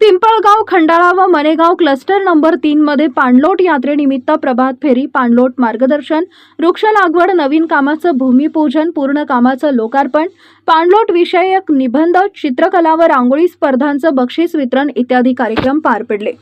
पिंपळगाव खंडाळा व मनेगाव cluster number तीन मध्ये पाणलोट यात्रेनिमित्त प्रभात फेरी पाणलोट मार्गदर्शन वृक्ष लागवड नवीन कामाचं भूमिपूजन पूर्ण कामाचं लोकार्पण पाणलोट विषयक निबंध चित्रकला व रांगोळी स्पर्धांचं बक्षीस वितरण इत्यादी कार्यक्रम पार पडले.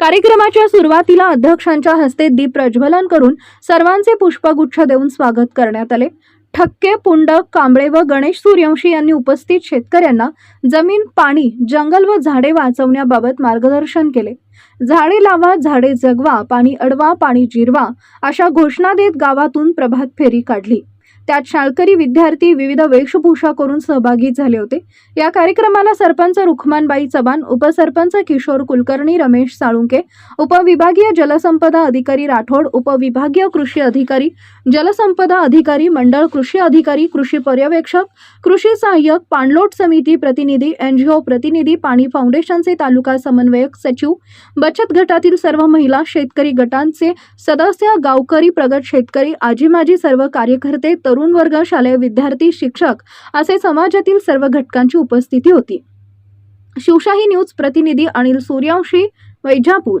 कार्यक्रमाच्या सुरुवातीला अध्यक्षांच्या हस्ते दीप प्रज्वलन करून सर्वांचे पुष्पगुच्छ देऊन स्वागत करण्यात आले. ठक्के पुंडक कांबळे व गणेश सूर्यवंशी यांनी उपस्थित शेतकऱ्यांना जमीन पाणी जंगल व झाडे वाचवण्याबाबत मार्गदर्शन केले. झाडे लावा झाडे जगवा पाणी अडवा पाणी जिरवा अशा घोषणा देत गावातून प्रभात फेरी काढली. त्यात शाळकरी विद्यार्थी विविध वेशभूषा करून सहभागी झाले होते. या कार्यक्रमाला सरपंच रुखमानबाई चव्हाण उपसरपंच किशोर कुलकर्णी रमेश साळुंके उपविभागीय जलसंपदा अधिकारी राठोड उपविभागीय कृषी अधिकारी जलसंपदा अधिकारी मंडळ कृषी अधिकारी कृषी पर्यवेक्षक कृषी सहाय्यक पाणलोट समिती प्रतिनिधी एनजीओ प्रतिनिधी पाणी फाउंडेशनचे तालुका समन्वयक सचिव बचत गटातील सर्व महिला शेतकरी गटांचे सदस्य गावकरी प्रगत शेतकरी आजी माजी सर्व कार्यकर्ते तरुण वर्ग शालेय विद्यार्थी शिक्षक असे समाजातील सर्व घटकांची उपस्थिती होती. शिवशाही न्यूज प्रतिनिधी अनिल सूर्यवंशी वैजापूर.